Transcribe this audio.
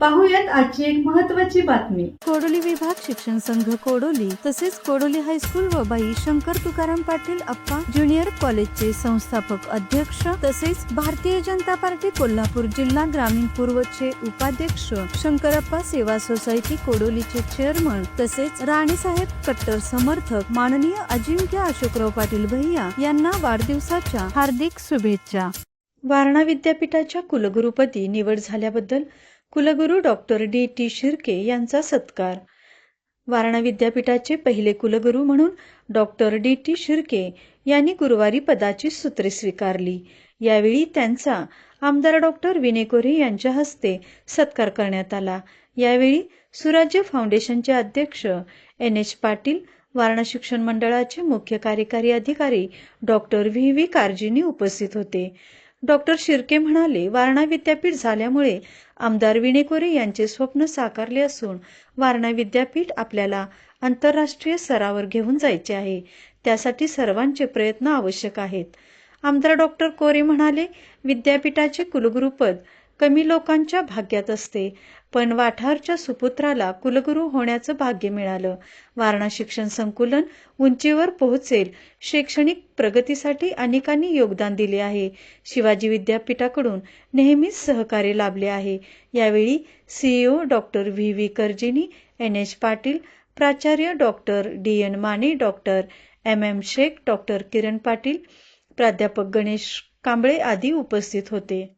पाहूयात आजची एक महत्वाची बातमी. कोडोली विभाग शिक्षण संघ कोडोली तसेच कोडोली हायस्कूल व बाई शंकर तुकाराम पाटील अप्पा ज्युनियर कॉलेजचे संस्थापक अध्यक्ष तसेच भारतीय जनता पार्टी कोल्हापूर जिल्हा ग्रामीण पूर्वचे उपाध्यक्ष शंकरप्पा सेवा सोसायटी कोडोलीचे चेअरमन तसेच राणीसाहेब कट्टर समर्थक माननीय अजिंक्य अशोकराव पाटील भैया यांना वाढदिवसाच्या हार्दिक शुभेच्छा. वारणा विद्यापीठाच्या कुलगुरुपदी निवड झाल्याबद्दल कुलगुरू डॉक्टर डी टी शिर्के यांचा सत्कार. वारणा विद्यापीठाचे पहिले कुलगुरू म्हणून डॉक्टर डी टी शिर्के यांनी गुरुवारी पदाची सूत्रे स्वीकारली. यावेळी त्यांचा आमदार डॉक्टर विनय कोरे यांच्या हस्ते सत्कार करण्यात आला. यावेळी सुराज्य फाउंडेशनचे अध्यक्ष एन एच पाटील वारणा शिक्षण मंडळाचे मुख्य कार्यकारी अधिकारी डॉक्टर व्ही व्ही कारजीनी उपस्थित होते. डॉक्टर शिर्के म्हणाले वारणा विद्यापीठ झाल्यामुळे आमदार विणेकोरे कोरे यांचे स्वप्न साकारले असून वारणा विद्यापीठ आपल्याला आंतरराष्ट्रीय स्तरावर घेऊन जायचे आहे. त्यासाठी सर्वांचे प्रयत्न आवश्यक आहेत. आमदार डॉक्टर कोरे म्हणाले विद्यापीठाचे कुलगुरुपद कमी लोकांच्या भाग्यात असते. पण वाठारच्या सुपुत्राला कुलगुरू होण्याचं भाग्य मिळालं. वारणा शिक्षण संकुलन उंचीवर पोहोचेल. शैक्षणिक प्रगतीसाठी अनेकांनी योगदान दिले आहे. शिवाजी विद्यापीठाकडून नेहमीच सहकार्य लाभले आहे. यावेळी CEO doctor V V Karjini N H Patil प्राचार्य doctor D N Mane doctor M M Shaikh doctor Kiran Patil प्राध्यापक गणेश कांबळे आदी उपस्थित होते.